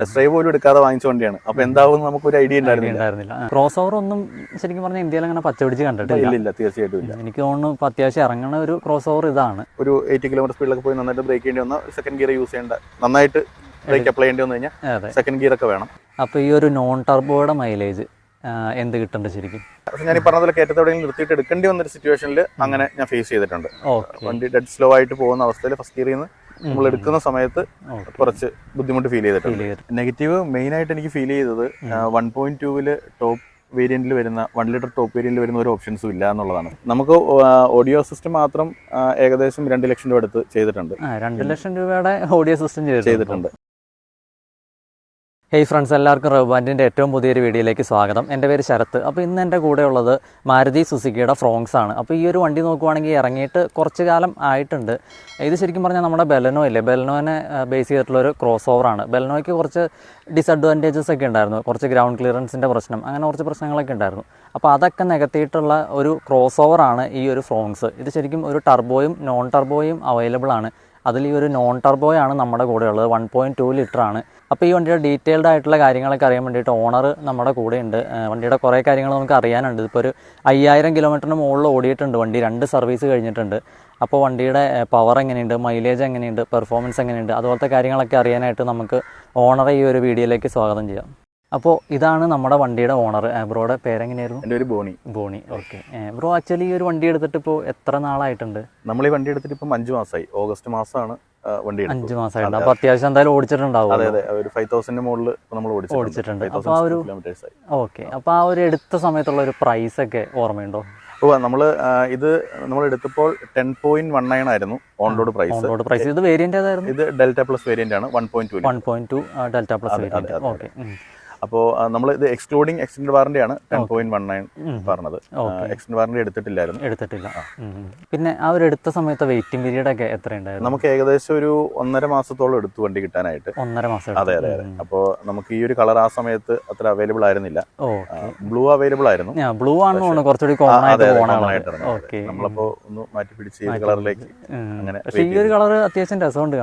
Test drive പോലും എടുക്കാതെ വാങ്ങിച്ച വണ്ടിയാണ്. അപ്പൊ എന്താവും നമുക്ക് ഒരു ഐഡിയ ഉണ്ടായിരുന്നില്ല. ക്രോസ് ഓവർ ഒന്നും ശരിക്കും പറഞ്ഞാൽ ഇന്ത്യയിൽ അങ്ങനെ പച്ചപിടിച്ച് കണ്ടിട്ടില്ല. ഇല്ല തീർച്ചയായിട്ടും ഇല്ല. എനിക്ക് തോന്നുന്നു ഇപ്പൊ അത്യാവശ്യം ഇറങ്ങണ ഒരു ക്രോസ് ഓവർ ഇതാണ്. ഒരു എയ്റ്റി കിലോമീറ്റർ സ്പീഡിലൊക്കെ പോയി നന്നായിട്ട് ബ്രേക്ക് ചെയ്യേണ്ടി വന്ന സെക്കൻഡ് ഗിയർ യൂസ് ചെയ്യേണ്ട നന്നായിട്ട് ബ്രേക്ക് അപ്ലൈ ചെയ്യേണ്ടി വന്നു കഴിഞ്ഞാൽ സെക്കൻഡ് ഗിയർ ഒക്കെ വേണം. അപ്പൊ ഈ ഒരു നോൺ ടർബോയുടെ മൈലേജ് എന്ത് കിട്ടുന്നുണ്ട് ശരിക്കും? ഞാൻ ഈ പറഞ്ഞതിലൊക്കെ ഏറ്റവും എവിടെയെങ്കിലും നിർത്തിയിട്ട് എടുക്കേണ്ടി വന്നൊരു സിറ്റുവേഷനിൽ അങ്ങനെ ഞാൻ ഫേസ് ചെയ്തിട്ടുണ്ട്. വണ്ടി ഡെഡ് സ്ലോ ആയിട്ട് പോകുന്ന അവസ്ഥയിൽ ഫസ്റ്റ് ഗിയറിൽ നിന്ന് നമ്മൾ എടുക്കുന്ന സമയത്ത് കുറച്ച് ബുദ്ധിമുട്ട് ഫീൽ ചെയ്തിട്ടുണ്ട്. നെഗറ്റീവ് മെയിൻ ആയിട്ട് എനിക്ക് ഫീൽ ചെയ്തത് വൺ പോയിന്റ് ടൂവിൽ ടോപ്പ് വേരിയന്റിൽ വരുന്ന വൺ ലിറ്റർ ടോപ്പ് വേരിയന്റിൽ വരുന്ന ഒരു ഓപ്ഷൻസും ഇല്ല എന്നുള്ളതാണ്. നമുക്ക് ഓഡിയോ സിസ്റ്റം മാത്രം ഏകദേശം രണ്ട് ലക്ഷം രൂപ അടുത്ത് ചെയ്തിട്ടുണ്ട്. രണ്ട് ലക്ഷം രൂപയുടെ ഓഡിയോ സിസ്റ്റം ചെയ്തിട്ടുണ്ട്. ചെയ്തിട്ടുണ്ട്. ഹേയ് ഫ്രണ്ട്സ് എല്ലാവർക്കും റബ്ബാൻഡിന്റെ ഏറ്റവും പുതിയൊരു വീഡിയോയിലേക്ക് സ്വാഗതം. എന്റെ പേര് ശരത്ത്. അപ്പോൾ ഇന്ന് എന്റെ കൂടെ ഉള്ളത് മാരുതി സുസുക്കിയുടെ ഫ്രോങ്സ് ആണ്. അപ്പോൾ ഈ ഒരു വണ്ടി നോക്കുവാണെങ്കിൽ ഇറങ്ങിയിട്ട് കുറച്ച് കാലം ആയിട്ടുണ്ട്. ഇത് ശരിക്കും പറഞ്ഞാൽ നമ്മുടെ ബെലനോ ഇല്ലേ ബെലനോനെ ബേസ് ചെയ്തിട്ടുള്ള ഒരു ക്രോസ് ഓവറാണ് ബെലനോയ്ക്ക് കുറച്ച് ഡിസഡ്വാന്റേജസ് ഒക്കെ ഉണ്ടായിരുന്നു. കുറച്ച് ഗ്രൗണ്ട് ക്ലിയറൻസിന്റെ പ്രശ്നം അങ്ങനെ കുറച്ച് പ്രശ്നങ്ങളൊക്കെ ഉണ്ടായിരുന്നു. അപ്പോൾ അതൊക്കെ നികത്തിയിട്ടുള്ള ഒരു ക്രോസ് ഓവറാണ് ഈ ഒരു ഫ്രോങ്സ് ഇത് ശരിക്കും ഒരു ടർബോയും നോൺ ടർബോയും അവൈലബിൾ ആണ്. അതിൽ ഈ ഒരു നോൺ ടർബോയാണ് നമ്മുടെ കൂടെ ഉള്ളത്. വൺ പോയിന്റ് ടു ലിറ്റർ ആണ്. അപ്പോൾ ഈ വണ്ടിയുടെ ഡീറ്റെയിൽഡ് ആയിട്ടുള്ള കാര്യങ്ങളൊക്കെ അറിയാൻ വേണ്ടിയിട്ട് ഓണർ നമ്മുടെ കൂടെ ഉണ്ട്. വണ്ടിയുടെ കുറേ കാര്യങ്ങൾ നമുക്ക് അറിയാനുണ്ട്. ഇപ്പോൾ ഒരു അയ്യായിരം കിലോമീറ്ററിന് മുകളിൽ ഓടിയിട്ടുണ്ട് വണ്ടി. രണ്ട് സർവീസ് കഴിഞ്ഞിട്ടുണ്ട്. അപ്പോൾ വണ്ടിയുടെ പവർ എങ്ങനെയുണ്ട്? മൈലേജ് എങ്ങനെയുണ്ട്? പെർഫോമൻസ് എങ്ങനെയുണ്ട്? അതുപോലത്തെ കാര്യങ്ങളൊക്കെ അറിയാനായിട്ട് നമുക്ക് ഓണറെ ഈ ഒരു വീഡിയോയിലേക്ക് സ്വാഗതം ചെയ്യാം. അപ്പോൾ ഇതാണ് നമ്മുടെ വണ്ടിയുടെ ഓണർ ബ്രോയുടെ പേരെങ്ങനെയായിരുന്നു? എന്റെ ഒരു Bony. Bony. Okay. Bro actually ഈ ഒരു വണ്ടി എടുത്തിട്ട് ഇപ്പോൾ എത്ര നാളായിട്ടുണ്ട്? നമ്മൾ ഈ വണ്ടി എടുത്തിട്ട് ഇപ്പം അഞ്ച് മാസമായി. ഓഗസ്റ്റ് മാസമാണ് വണ്ടി. അഞ്ച് മാസമായിട്ടുണ്ട്. അപ്പോൾ അത്യാവശ്യം എന്തായാലും ഓടിച്ചിട്ടുണ്ടാവും. അതെ അതെ. ഒരു ഫൈവ് തൗസൻഡ് മുകളിൽ നമ്മൾ ഓടിച്ചിട്ടുണ്ട്. അപ്പോൾ ആ ഒരു- ഓക്കെ. അപ്പോൾ ആ ഒരു എടുത്ത സമയത്തുള്ള ഒരു പ്രൈസ് ഒക്കെ ഓർമ്മയുണ്ടോ? ഓ നമ്മൾ ഇത് നമ്മൾ എടുത്തപ്പോൾ ടെൻ പോയിന്റ് വൺ നയൻ ആയിരുന്നു on road price on road price ഇത് വേരിയന്റ് ഏതായിരുന്നു? ഇത് ഡെൽറ്റ പ്ലസ് വേരിയന്റ് ആണ് one point two one point two delta plus variant okay. അപ്പോൾ നമ്മൾ ഇത് എക്സ്ക്ലൂഡിങ് എക്സ്റ്റൻഡ് വാറന്റി ആണ്. ടെൻ പോയിന്റ് വൺ നയൻ പറഞ്ഞത്. എക്സ്റ്റൻഡ് വാറന്റി എടുത്തിട്ടില്ലായിരുന്നു. എടുത്തിട്ടില്ല. പിന്നെ ആ ഒരു എടുത്ത സമയത്ത് വെയിറ്റിംഗ് പീരീഡ് ഒക്കെ എത്രയുണ്ടായിരുന്നു? നമുക്ക് ഏകദേശം ഒരു ഒന്നര മാസത്തോളം എടുത്തു വണ്ടി കിട്ടാനായിട്ട്. ഒന്നര മാസം അതെ അതെ അതെ. അപ്പോൾ നമുക്ക് ഈ ഒരു കളർ ആ സമയത്ത് അത്ര അവൈലബിൾ ആയിരുന്നില്ല. ബ്ലൂ അവൈലബിൾ ആയിരുന്നു. ബ്ലൂ ആണ് കുറച്ചുകൂടി കോമൺ ആയിട്ട് നമ്മളപ്പോ ഒന്ന് മാറ്റി പിടിച്ച് ഈ കളറിലേക്ക് അങ്ങനെ പക്ഷെ ഈ ഒരു കളർ അത്യാവശ്യം രസമുണ്ട്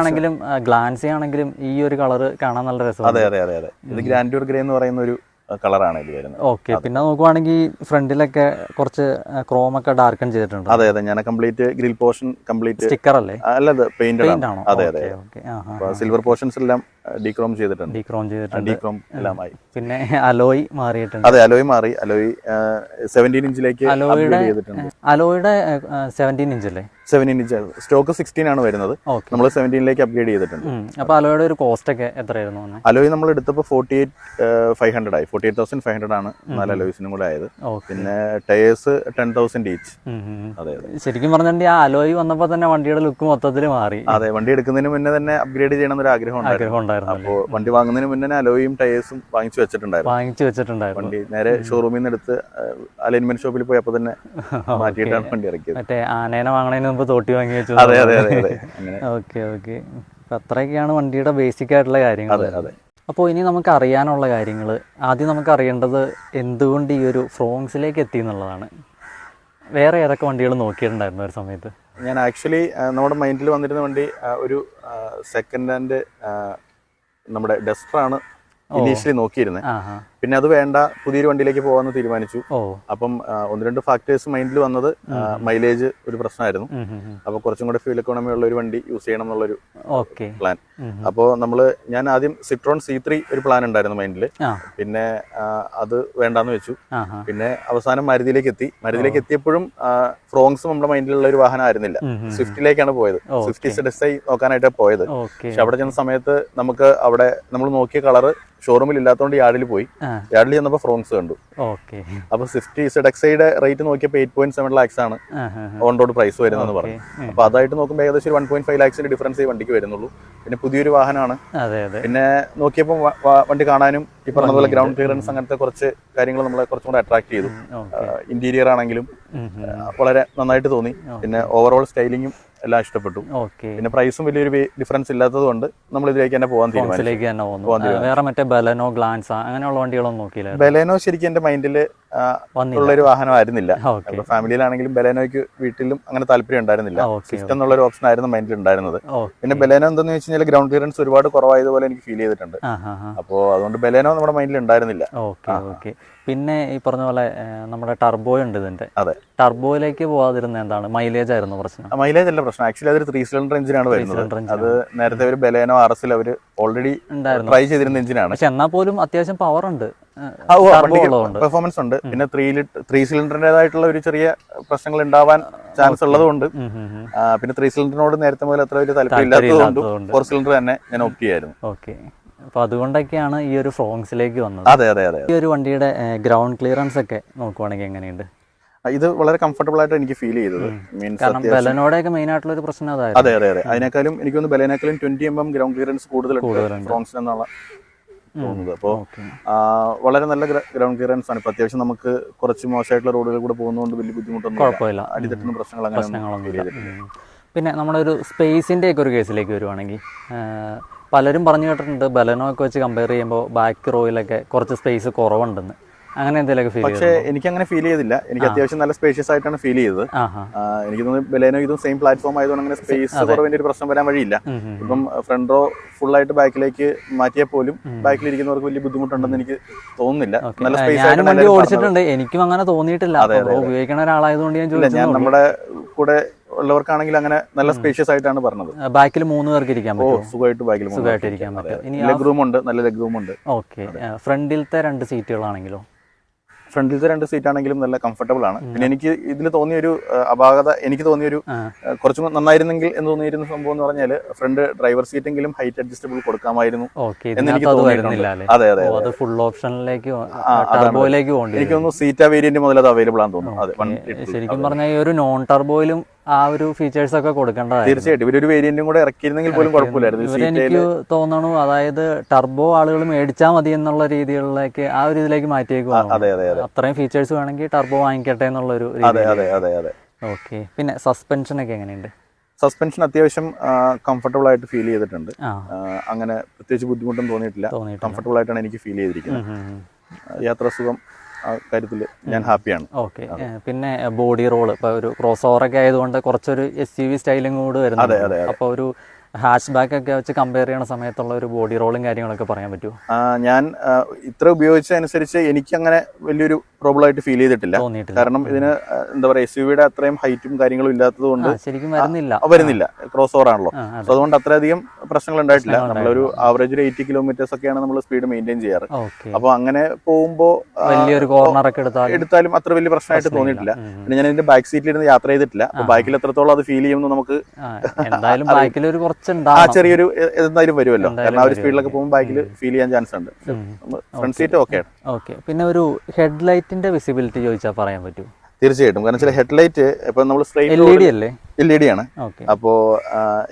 ആണെങ്കിലും ഗ്ലാൻസി ആണെങ്കിലും ഈ ഒരു കളർ കാണാൻ നല്ല രസമാണ് അതെ അതെ അതെ. അതെ ഇത് ഗ്രാൻഡ്യൂർ ഗ്രേ എന്ന് പറയുന്ന ഒരു കളറാണ് ഇത് വരുന്നത്. ഓക്കെ പിന്നെ നോക്കുവാണെങ്കിൽ ഫ്രണ്ടിലൊക്കെ കുറച്ച് ക്രോം ഒക്കെ ഡാർക്കൺ ചെയ്തിട്ടുണ്ട്. അതെ അതെ ഞാൻ complete grill portion complete sticker അല്ലേ? അല്ല അത് പെയിന്റഡ് പെയിന്റ് അതെ. അതെ സിൽവർ പോർഷൻസ് എല്ലാം ഡീക്രോം ചെയ്തിട്ടുണ്ട്. ഡീക്രോം ചെയ്തിട്ടുണ്ട്. ഡീക്രോം എല്ലാമായി. പിന്നെ അലോയ് മാറിയിട്ടുണ്ട്. അതെ അലോയ് മാറി. അലോയ് സെവന്റീൻ ഇഞ്ചിലേക്ക് അലോയുടെ അലോയുടെ സെവന്റീൻ ഇഞ്ച് അല്ലേ സെവന്റീൻ ഇഞ്ച് സ്റ്റോക്ക് സിക്സ്റ്റീൻ ആണ് വരുന്നത്. നമ്മൾ സെവന്റീനിലേക്ക് അപ്ഗ്രേഡ് ചെയ്തിട്ടുണ്ട്. അപ്പോൾ അലോയുടെ ഒരു കോസ്റ്റ് ഒക്കെ എത്രയായിരുന്നു അലോയ് നമ്മൾ എടുത്തപ്പോൾ ഫോർട്ടി എയ്റ്റ് ഫൈവ് ഹൺഡ്രഡ് ആയി. Forty eight thousand five hundred ആണ് നാല് അലോയ്സിനും കൂടെ ആയത്. പിന്നെ ടയേഴ്സ് ടെൻ തൗസൻഡ് ഈച്ച് അതെ ശരിക്കും പറഞ്ഞിട്ടുണ്ടെങ്കിൽ ആ അലോയ് വന്നപ്പോൾ തന്നെ വണ്ടിയുടെ ലുക്ക് മൊത്തത്തിൽ മാറി. അതെ വണ്ടി എടുക്കുന്നതിന് മുന്നേ തന്നെ അപ്ഗ്രേഡ് ചെയ്യണം എന്നൊരു ആഗ്രഹം ആഗ്രഹം അപ്പോൾ വണ്ടി വാങ്ങുന്നതിന് മുന്നേ അലോയും ടയേഴ്സും വാങ്ങിച്ചു വെച്ചിട്ടുണ്ടായിരുന്നു. വാങ്ങിച്ചു വെച്ചിട്ടുണ്ടായിരുന്നു. വണ്ടി നേരെ ഷോറൂമിൽ നിന്ന് എടുത്ത് അലൈൻമെന്റ് ഷോപ്പിൽ പോയി അപ്പോൾ തന്നെ മാറ്റിയിട്ടാണ് വണ്ടി ഇറക്കിയത്. മറ്റേ ആനേനെ വാങ്ങണതിന് മുമ്പ് തോട്ടി വാങ്ങി വെച്ചു അതെ അതെ അതെ ഓക്കെ ഓക്കെ. അപ്പം അത്രയൊക്കെയാണ് വണ്ടിയുടെ ബേസിക് ആയിട്ടുള്ള കാര്യങ്ങൾ അതെ അതെ. അപ്പോൾ ഇനി നമുക്ക് അറിയാനുള്ള കാര്യങ്ങൾ ആദ്യം നമുക്ക് അറിയേണ്ടത് എന്തുകൊണ്ട് ഈ ഒരു ഫ്രോങ്സിലേക്ക് എത്തി എന്നുള്ളതാണ്. വേറെ ഏതൊക്കെ വണ്ടികൾ നോക്കിയിട്ടുണ്ടായിരുന്നു ഒരു സമയത്ത്? ഞാൻ ആക്ച്വലി നമ്മുടെ മൈൻഡിൽ വന്നിരുന്ന വണ്ടി ഒരു സെക്കൻഡ് ഹാൻഡ് നമ്മുടെ ഡസ്റ്ററാണ് ഇനീഷ്യലി നോക്കിയിരുന്നത് പിന്നെ അത് വേണ്ട പുതിയൊരു വണ്ടിയിലേക്ക് പോകാമെന്ന് തീരുമാനിച്ചു. അപ്പം ഒന്ന് രണ്ട് ഫാക്ടേഴ്സ് മൈൻഡിൽ വന്നത് മൈലേജ് ഒരു പ്രശ്നമായിരുന്നു. അപ്പോൾ കുറച്ചും കൂടെ ഫ്യൂൽ എക്കോണമി ഉള്ള ഒരു വണ്ടി യൂസ് ചെയ്യണം എന്നുള്ളൊരു പ്ലാൻ അപ്പോ നമ്മൾ അപ്പോൾ നമ്മൾ ഞാൻ ആദ്യം സിട്രോൺ സി ത്രീ ഒരു പ്ലാൻ ഉണ്ടായിരുന്നു മൈൻഡിൽ പിന്നെ അത് വേണ്ടാന്ന് വെച്ചു. പിന്നെ അവസാനം മരുതിയിലേക്ക് എത്തി. മരുതിയിലേക്ക് എത്തിയപ്പോഴും ഫ്രോങ്സ് നമ്മുടെ മൈൻഡിലുള്ള ഒരു വാഹനം ആയിരുന്നില്ല. സ്വിഫ്റ്റിലേക്കാണ് പോയത്. സ്വിഫ്റ്റ് സെഡസ് ഐ നോക്കാനായിട്ട് പോയത്. പക്ഷെ അവിടെ ചെന്ന സമയത്ത് നമുക്ക് അവിടെ നമ്മൾ നോക്കിയ കളർ ഷോറൂമിൽ ഇല്ലാത്തതുകൊണ്ട് യാർഡിൽ പോയി. ആ. യാർഡിൽ ഫ്രോൺസ് കണ്ടു. ഓക്കെ. അപ്പൊ സ്വിഫ്റ്റ് സെഡക്സൈഡ് റേറ്റ് നോക്കിയപ്പോൾ എയ്റ്റ് പോയിന്റ് സെവൻ ലാക്സ് ആണ് ഓൺ റോഡ് പ്രൈസ് വരുന്നതെന്ന് പറഞ്ഞു. അപ്പൊ അതായിട്ട് നോക്കുമ്പോൾ ഏകദേശം വൺ പോയിന്റ് ഫൈവ് ലാക്സിന്റെ ഡിഫറൻസ് ഈ വണ്ടിക്ക് വരുന്നുള്ളൂ. പിന്നെ പുതിയൊരു വാഹനമാണ്. പിന്നെ നോക്കിയപ്പോൾ വണ്ടി കാണാനും ഈ പറഞ്ഞ പോലെ ഗ്രൗണ്ട് ക്ലിയറൻസ് അങ്ങനത്തെ കുറച്ച് കാര്യങ്ങൾ നമ്മളെ കുറച്ചും കൂടെ അട്രാക്ട് ചെയ്തു. ഇന്റീരിയർ ആണെങ്കിലും വളരെ നന്നായിട്ട് തോന്നി. പിന്നെ ഓവറോൾ സ്റ്റൈലിങ്ങും എല്ലാം ഇഷ്ടപ്പെട്ടു. ഓക്കെ. പിന്നെ പ്രൈസും വലിയൊരു ഡിഫറൻസ് ഇല്ലാത്തത് കൊണ്ട് നമ്മൾ ഇതിലേക്ക് തന്നെ പോകാൻ തീരുമാനിച്ചു. വേറെ മറ്റേ ബലനോ ഗ്ലാൻസ അങ്ങനെയുള്ള വണ്ടികളൊന്നും നോക്കിയില്ല ബലനോ ശരിക്കും എന്റെ മൈൻഡിൽ വന്നില്ല ഉള്ളൊരു വാഹനമായിരുന്നില്ല. ഫാമിലിയിലാണെങ്കിലും ബലേനോയ്ക്ക് വീട്ടിലും അങ്ങനെ താല്പര്യം ഉണ്ടായിരുന്നില്ല. സ്വിഫ്റ്റ് എന്നുള്ള ഒരു ഓപ്ഷൻ ആയിരുന്നു മൈൻഡിൽ ഉണ്ടായിരുന്നത്. പിന്നെ ബലേനോ എന്താന്ന് വെച്ച് കഴിഞ്ഞാൽ ഗ്രൗണ്ട് ക്ലിയറൻസ് ഒരുപാട് കുറവായതുപോലെ എനിക്ക് ഫീൽ ചെയ്തിട്ടുണ്ട്. അപ്പോൾ അതുകൊണ്ട് ബലേനോ നമ്മുടെ മൈൻഡിൽ ഉണ്ടായിരുന്നില്ല. ഓക്കെ പിന്നെ ഈ പറഞ്ഞ പോലെ നമ്മുടെ ടർബോ ഉണ്ട് ഇതിന്റെ. അതെ. ടർബോയിലേക്ക് പോവാതിരുന്ന എന്താണ്? മൈലേജ് ആയിരുന്നു പ്രശ്നം. മൈലേജ് അല്ല പ്രശ്നം. ആക്ച്വലി അതൊരു ത്രീ സിലിണ്ടർ എഞ്ചിനാണ് വരുന്നത്. അത് നേരത്തെ ഒരു ബലേനോ ആർ എസിൽ അവർ ഓൾറെഡി ട്രൈ ചെയ്തിരുന്ന എഞ്ചിനാണ് പക്ഷെ എന്നാൽ പോലും അത്യാവശ്യം പവർ ഉണ്ട്. പെർഫോമൻസ് ഉണ്ട്. പിന്നെ ത്രീ ലിറ്റർ ത്രീ സിലിണ്ടറിന്റെതായിട്ടുള്ള ഒരു ചെറിയ പ്രശ്നങ്ങൾ ഉണ്ടാവാൻ ചാൻസ് ഉള്ളതുകൊണ്ട്. പിന്നെ ത്രീ സിലിണ്ടറിനോട് നേരത്തെ മുതൽ അത്ര വലിയ താല്പര്യം ഇല്ലാത്തതുകൊണ്ടും. ഫോർ സിലിണ്ടർ തന്നെ ഞാൻ ഓപ്റ്റ് ചെയ്യായിരുന്നു ഓക്കെ അപ്പൊ അതുകൊണ്ടൊക്കെയാണ് ഈ ഒരു ഫ്രോങ്സിലേക്ക് വന്നത്. അതെ അതെ അതെ ഈ ഒരു വണ്ടിയുടെ ഗ്രൗണ്ട് ക്ലിയറൻസ് ഒക്കെ നോക്കുവാണെങ്കിൽ എങ്ങനെയുണ്ട്? ഇത് വളരെ കംഫർട്ടബിൾ ആയിട്ട് എനിക്ക് ഫീൽ ചെയ്തത്. മീൻസ് ബലനോടെയൊക്കെ മെയിൻ ആയിട്ടുള്ള ഒരു പ്രശ്നം അതെ അതെ അതെ. അതിനേക്കാളും എനിക്കൊന്ന് ബലേനേക്കാളും twenty M M ground clearance കൂടുതലുണ്ട് ഫ്രോങ്സ് എന്നുള്ള. തോന്നുന്നത് അപ്പോൾ വളരെ നല്ല ഗ്രൗണ്ട് ക്ലിയറൻസ് ആണ്. ഇപ്പൊ അത്യാവശ്യം നമുക്ക് കുറച്ച് മോശമായിട്ടുള്ള റോഡുകളിൽ കൂടെ പോകുന്നതുകൊണ്ട് വലിയ ബുദ്ധിമുട്ടൊന്നും കുഴപ്പമില്ല. അടിത്തട്ടുന്ന പ്രശ്നങ്ങൾ അങ്ങനെ പിന്നെ നമ്മുടെ ഒരു സ്പേസിന്റെ ഒക്കെ ഒരു കേസിലേക്ക് വരുവാണെങ്കിൽ പലരും പറഞ്ഞു കേട്ടിട്ടുണ്ട് ബലനോ ഒക്കെ വെച്ച് കമ്പയർ ചെയ്യുമ്പോൾ ബാക്ക് റോയിലൊക്കെ കുറച്ച് സ്പേസ് കുറവുണ്ടെന്ന്. അങ്ങനെ എന്തെങ്കിലും ഫീൽ പക്ഷേ എനിക്ക് അങ്ങനെ ഫീൽ ചെയ്തില്ല. എനിക്ക് അത്യാവശ്യം നല്ല സ്പേഷ്യസ് ആയിട്ടാണ് ഫീൽ ചെയ്തത്. എനിക്ക് തോന്നുന്നു ബലേനോ ഇതും സെയിം പ്ലാറ്റ്ഫോം ആയതുകൊണ്ട് അങ്ങനെ സ്പേസ് കുറവിന്റെ ഒരു പ്രശ്നം വരാൻ വഴിയില്ല. ഇപ്പം ഫ്രണ്ട് റോ ഫുൾ ആയിട്ട് ബാക്കിലേക്ക് മാറ്റിയാൽ പോലും ബാക്കിൽ ഇരിക്കുന്നവർക്ക് വലിയ ബുദ്ധിമുട്ടുണ്ടെന്ന് എനിക്ക് തോന്നുന്നില്ല. നല്ല സ്പേസ് ആയിട്ട് ഓടിച്ചിട്ടുണ്ട്. എനിക്കും അങ്ങനെ തോന്നിയിട്ടില്ല. ഉപയോഗിക്കുന്ന ഒരാളായതുകൊണ്ട് ഞാൻ ചോദിച്ചു നമ്മുടെ കൂടെ ഉള്ളവർക്കാണെങ്കിൽ അങ്ങനെ നല്ല സ്പേഷ്യസ് ആയിട്ടാണ് പറഞ്ഞത്. ബാക്കിൽ മൂന്ന് പേർക്ക് ഇരിക്കാൻ പറ്റും സുഖമായിട്ട് ബാക്കിൽ സുഖമായിട്ട് ഇരിക്കാൻ പറ്റും. ലെഗ് റൂം ഉണ്ട് നല്ല ലെഗ് റൂം ഉണ്ട്. ഓക്കെ ഫ്രണ്ടിലത്തെ രണ്ട് സീറ്റുകളാണെങ്കിലോ ഫ്രണ്ടിലത്തെ രണ്ട് സീറ്റ് ആണെങ്കിലും നല്ല കംഫർട്ടബിൾ ആണ്. പിന്നെ എനിക്ക് ഇതിൽ തോന്നിയൊരു ഒരു അപാകത എനിക്ക് തോന്നിയൊരു കുറച്ചും നന്നായിരുന്നെങ്കിൽ എന്ന് തോന്നിയിരുന്ന സംഭവം എന്ന് പറഞ്ഞാൽ ഫ്രണ്ട് ഡ്രൈവർ സീറ്റെങ്കിലും ഹൈറ്റ് അഡ്ജസ്റ്റബിൾ കൊടുക്കാമായിരുന്നു എന്ന് എനിക്ക് തോന്നിയിട്ടുണ്ട്. അതെ അതെ ഫുൾ ഓപ്ഷനിലേക്ക് എനിക്ക് തോന്നുന്നു സീറ്റ വേരിയന്റ് മുതൽ അത് അവൈലബിൾ ആണെന്ന് തോന്നുന്നു. അതെ ശരിക്കും പറഞ്ഞാൽ ഈ ഒരു നോൺ ടർബോയിലും ആ ഒരു ഫീച്ചേഴ്സ് ഒക്കെ കൊടുക്കേണ്ടതായിരുന്നു. തീർച്ചയായിട്ടും. ഇവരൊരു വേരിയന്റും കൂടെ ഇറക്കിയിരുന്നെങ്കിൽ പോലും കുഴപ്പമില്ലായിരുന്നു. എനിക്ക് തോന്നണു അതായത് ടർബോ ആളുകൾ മേടിച്ചാൽ മതി എന്നുള്ള രീതികളിലേക്ക് ആ ഒരു ഇതിലേക്ക് മാറ്റിയേക്കും അതെ അതെ അതെ. അത്രയും ഫീച്ചേഴ്സ് വേണമെങ്കിൽ ടർബോ വാങ്ങിക്കട്ടെ എന്നുള്ള ഒരു ഓക്കെ പിന്നെ സസ്പെൻഷൻ ഒക്കെ എങ്ങനെയുണ്ട്? സസ്പെൻഷൻ അത്യാവശ്യം കംഫർട്ടബിൾ ആയിട്ട് ഫീൽ ചെയ്തിട്ടുണ്ട്. അങ്ങനെ പ്രത്യേകിച്ച് ബുദ്ധിമുട്ടും തോന്നിയിട്ടില്ല. കംഫർട്ടബിൾ ആയിട്ടാണ് എനിക്ക് ഫീൽ ചെയ്തിരിക്കുന്നത്. ഉം, ഉം, ഉം. യാത്രാ സുഖം ആ കാര്യത്തിൽ ഞാൻ ഹാപ്പിയാണ്. ഓക്കെ. പിന്നെ ബോഡി റോൾ ഇപ്പൊ ഒരു ക്രോസ് ഓവർ ഒക്കെ ആയതുകൊണ്ട് കുറച്ചൊരു എസ് യു വി സ്റ്റൈലും കൂടെ അതെ. അപ്പൊ ഒരു ഹാച്ച് ബാക്ക് ഒക്കെ വെച്ച് കമ്പയർ ചെയ്യണ സമയത്തുള്ള ഒരു ബോഡി റോളും കാര്യങ്ങളൊക്കെ പറയാൻ പറ്റുമോ ഞാൻ ഇത്ര ഉപയോഗിച്ചതനുസരിച്ച് എനിക്ക് അങ്ങനെ വലിയൊരു പ്രോബ്ലം ആയിട്ട് ഫീൽ ചെയ്തിട്ടില്ല. കാരണം ഇതിന് എന്താ പറയാ എസ് യു വിയുടെ അത്രയും ഹൈറ്റും കാര്യങ്ങളും ഇല്ലാത്തത് കൊണ്ട് ശരിക്കും വരുന്നില്ല. വരുന്നില്ല. ക്രോസ് ഓവർ ആണല്ലോ. സോ അതുകൊണ്ട് അത്രയധികം പ്രശ്നങ്ങൾ ഉണ്ടായിട്ടില്ല. നമ്മളൊരു ആവറേജ് ഒരു എയ്റ്റി കിലോമീറ്റേഴ്സ് ഒക്കെയാണ് നമ്മൾ സ്പീഡ് മെയിന്റെയിൻ ചെയ്യാറ്. അപ്പൊ അങ്ങനെ പോകുമ്പോൾ വലിയൊരു കോർണർ ഒക്കെ എടുത്താലും അത്ര വലിയ പ്രശ്നമായിട്ട് തോന്നിയിട്ടില്ല. പിന്നെ ഞാൻ ഇതിന്റെ ബാക്ക് സീറ്റിൽ ഇരുന്ന് യാത്ര ചെയ്തിട്ടില്ല. അപ്പൊ ബാക്കിൽ എത്രത്തോളം അത് ഫീൽ ചെയ്യുമെന്ന് നമുക്ക് എന്തായാലും ബാക്കിൽ ഒരു ആ ചെറിയൊരു എന്തായാലും വരുമല്ലോ. കാരണം ആ ഒരു സ്പീഡിലൊക്കെ പോകുമ്പോൾ ബാക്കിൽ ഫീൽ ചെയ്യാൻ ചാൻസ് ഉണ്ട്. ഫ്രണ്ട് സീറ്റ് ഓക്കെ ഓക്കെ പിന്നെ ഒരു ഹെഡ് ലൈറ്റിന്റെ വിസിബിലിറ്റി ചോദിച്ചാൽ പറയാൻ പറ്റുമോ തീർച്ചയായിട്ടും. കാരണം ചില ഹെഡ്ലൈറ്റ് ഇപ്പൊ നമ്മൾ സ്ട്രൈറ്റ് അല്ലേ? എൽ ഇ ഡി ആണ്. അപ്പോ